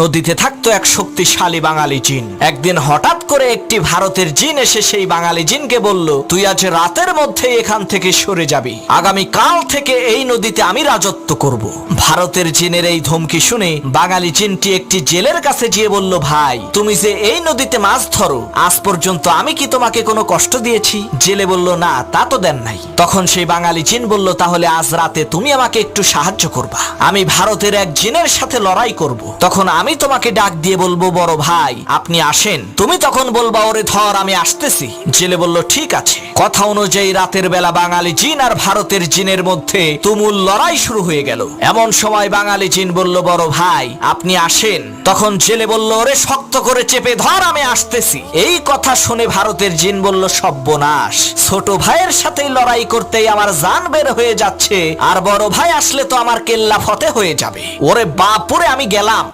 নদীতে থাকতো এক শক্তিশালী বাঙালি জিন। একদিন হঠাৎ করে একটি ভারতের জিন এসে সেই বাঙালি জিনকে বলল, তুই আজ রাতের মধ্যে এখান থেকে সরে যাবি। আগামী কাল থেকে এই নদীতে আমি রাজত্ব করব। ভারতের জিনের এই ধমকি শুনে বাঙালি জিনটি একটি জেলের কাছে গিয়ে বলল, ভাই, তুমি যে এই নদীতে মাছ ধরো, আজ পর্যন্ত আমি কি তোমাকে কোনো কষ্ট দিয়েছি? জেলে বলল, না, তা তো দেন নাই। তখন সেই বাঙালি জিন বলল, তাহলে আজ রাতে তুমি আমাকে একটু সাহায্য করবা। আমি ভারতের এক জিনের সাথে লড়াই করব। তখন আমি তোমাকে ডাক দিয়ে বলব, বড় ভাই, আপনি আসেন। তুমি তখন বলবা, ওরে ধর, আমি আসতেছি। জেলে বলল, ঠিক আছে। কথা অনুযায়ী রাতের বেলা বাঙালি জিন আর ভারতের জিনের মধ্যে তুমুল লড়াই শুরু হয়ে গেল। এমন সময় বাঙালি জিন বলল, বড় ভাই, আপনি আসেন। তখন জেলে বলল, ওরে শক্ত করে চেপে ধর, আমি আসতেছি। এই কথা শুনে ভারতের জিন বলল, সব্যনাশ। ছোট ভাইয়ের সাথে লড়াই করতেই আমার জান বের হয়ে যাচ্ছে, আর বড় ভাই আসলে তো আমার কেল্লা ফতে হয়ে যাবে। ওরে বাপুরে আমি গেলাম।